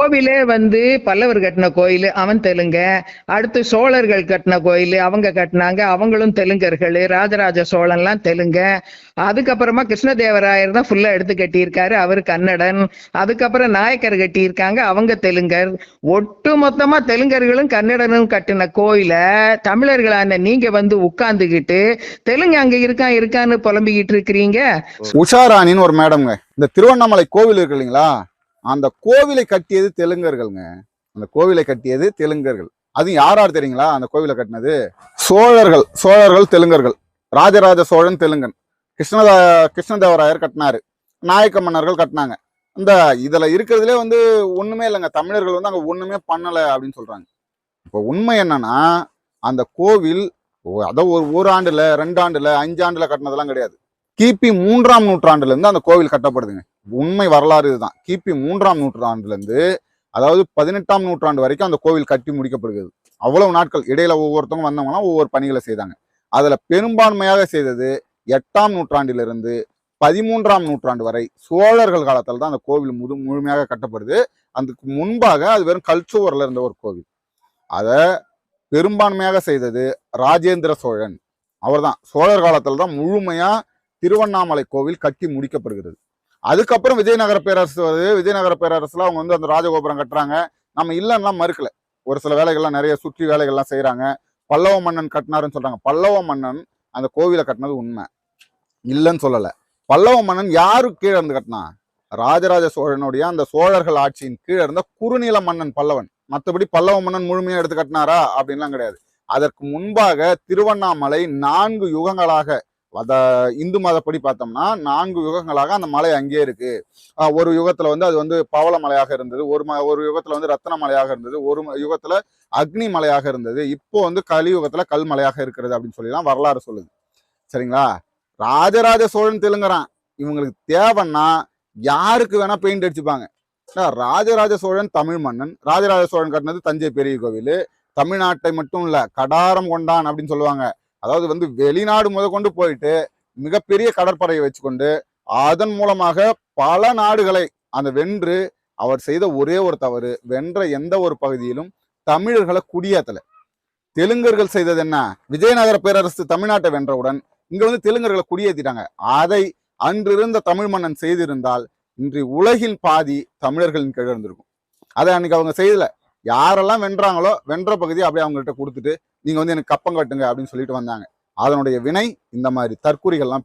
கோவிலே வந்து பல்லவர் கட்டின கோயில் அவன் தெலுங்க. அடுத்து சோழர்கள் கட்டின கோயில் அவங்க கட்டினாங்க. அவங்களும் தெலுங்கர்கள். ராஜராஜ சோழன்லாம் தெலுங்க. அதுக்கப்புறமா கிருஷ்ணதேவராயர் தான் ஃபுல்லா எடுத்து கட்டியிருக்காரு. அவர் கன்னடன். அதுக்கப்புறம் நாயக்கர் கட்டியிருக்காங்க. அவங்க தெலுங்கர். ஒட்டு மொத்தமா தெலுங்கர்களும் கன்னடனும் கட்டின கோயில தமிழர்களான நீங்க வந்து உட்கார்ந்துகிட்டு தெலுங்கு அங்க இருக்கான் இருக்கான்னு புலம்பிக்கிட்டு இருக்கிறீங்க? உஷாராணின்னு ஒரு மேடம்ங்க இந்த திருவண்ணாமலை கோவில் இருக்கு இல்லைங்களா? அந்த கோவிலை கட்டியது தெலுங்கர்கள்ங்க. அந்த கோவிலை கட்டியது தெலுங்கர்கள். அது யார் யார் தெரியுங்களா? அந்த கோவிலை கட்டினது? சோழர்கள். சோழர்கள் தெலுங்கர்கள். ராஜராஜ சோழன் தெலுங்கன். கிருஷ்ணதா கிருஷ்ணதேவராயர் கட்டினாரு. நாயக்க மன்னர்கள் கட்டினாங்க. இந்த இதில் இருக்கிறதுலே வந்து ஒன்றுமே இல்லைங்க. தமிழர்கள் வந்து அங்கே ஒன்றுமே பண்ணலை அப்படின்னு சொல்கிறாங்க இப்போ உண்மை என்னன்னா அந்த கோவில் அதை ஒரு ஒரு ஆண்டில் ரெண்டு ஆண்டில் அஞ்சு கட்டினதெல்லாம் கிடையாது. கிபி மூன்றாம் நூற்றாண்டுலேருந்து அந்த கோவில் கட்டப்படுதுங்க. உண்மை வரலாறு இதுதான். கிபி மூன்றாம் நூற்றாண்டுலேருந்து அதாவது பதினெட்டாம் நூற்றாண்டு வரைக்கும் அந்த கோவில் கட்டி முடிக்கப்படுகிறது. அவ்வளவு நாட்கள் இடையில ஒவ்வொருத்தவங்க வந்தவங்களாம் ஒவ்வொரு பணிகளை செய்தாங்க. அதில் பெரும்பான்மையாக செய்தது எட்டாம் நூற்றாண்டிலிருந்து பதிமூன்றாம் நூற்றாண்டு வரை சோழர்கள் காலத்தில் தான் அந்த கோவில் முழு முழுமையாக கட்டப்படுது. அதுக்கு முன்பாக அது வெறும் கல்ச்சுவரில் இருந்த ஒரு கோவில். அதை பெரும்பான்மையாக செய்தது ராஜேந்திர சோழன். அவர்தான். சோழர் காலத்தில் தான் முழுமையாக திருவண்ணாமலை கோவில் கட்டி முடிக்கப்படுகிறது. அதுக்கப்புறம் விஜயநகர பேரரசு வருது. விஜயநகர பேரரசுல அவங்க வந்து அந்த ராஜகோபுரம் கட்டுறாங்க. நம்ம இல்லைன்னா மறுக்கல. ஒரு சில வேலைகள்லாம் நிறைய சுற்றி வேலைகள்லாம் செய்கிறாங்க பல்லவ மன்னன் கட்டினாருன்னு சொல்கிறாங்க பல்லவ மன்னன் அந்த கோவிலை கட்டினது உண்மை. இல்லைன்னு சொல்லலை. பல்லவ மன்னன் யாரு கீழே இருந்து கட்டினா? ராஜராஜ சோழனுடைய அந்த சோழர்கள் ஆட்சியின் கீழே இருந்த குறுநில மன்னன் பல்லவன். மற்றபடி பல்லவ மன்னன் முழுமையாக எடுத்து கட்டினாரா? அப்படின்லாம் கிடையாது. அதற்கு முன்பாக திருவண்ணாமலை நான்கு யுகங்களாக அத இந்து மதப்படி பார்த்தோம்னா நான்கு யுகங்களாக அந்த மலை அங்கேயே இருக்கு. ஒரு யுகத்துல வந்து அது வந்து பவள மலையாக இருந்தது ஒரு ம ஒரு யுகத்துல வந்து ரத்தன மலையாக இருந்தது ஒரு ம- யுகத்துல அக்னி மலையாக இருந்தது இப்போ வந்து கலியுகத்துல கல் மலையாக இருக்கிறது அப்படின்னு சொல்லிலாம் வரலாறு சொல்லுது. சரிங்களா? ராஜராஜ சோழன் தெலுங்குறான் இவங்களுக்கு தேவைன்னா யாருக்கு வேணா பெயிண்ட் அடிச்சுப்பாங்க. ராஜராஜ சோழன் தமிழ் மன்னன் ராஜராஜ சோழன் கட்டினது தஞ்சை பெரிய கோவில் தமிழ்நாட்டை மட்டும் இல்ல கடாரம் கொண்டான் அப்படின்னு சொல்லுவாங்க. அதாவது வந்து வெளிநாடு முத கொண்டு போயிட்டு மிகப்பெரிய கடற்படையை வச்சுக்கொண்டு அதன் மூலமாக பல நாடுகளை அந்த வென்று அவர் செய்த ஒரே ஒரு தவறு வென்ற எந்த ஒரு பகுதியிலும் தமிழர்களை குடியேற்றலை தெலுங்கர்கள் செய்தது என்ன? விஜயநகர பேரரசு தமிழ்நாட்டை வென்றவுடன் இங்க வந்து தெலுங்கர்களை குடியேற்றிட்டாங்க அதை அன்றிருந்த தமிழ் மன்னன் செய்திருந்தால் இன்று உலகின் பாதி தமிழர்களின் கிழந்திருக்கும் இருந்திருக்கும். அதை அன்னைக்கு அவங்க செய்தலை. யாரெல்லாம் வென்றாங்களோ வென்ற பகுதியை அப்படியே அவங்கள்ட்ட கொடுத்துட்டு நீங்கள் வந்து எனக்கு கப்பம் கட்டுங்க அப்படின்னு சொல்லிட்டு வந்தாங்க. அதனுடைய வினை இந்த மாதிரி தற்கூறிகள்லாம்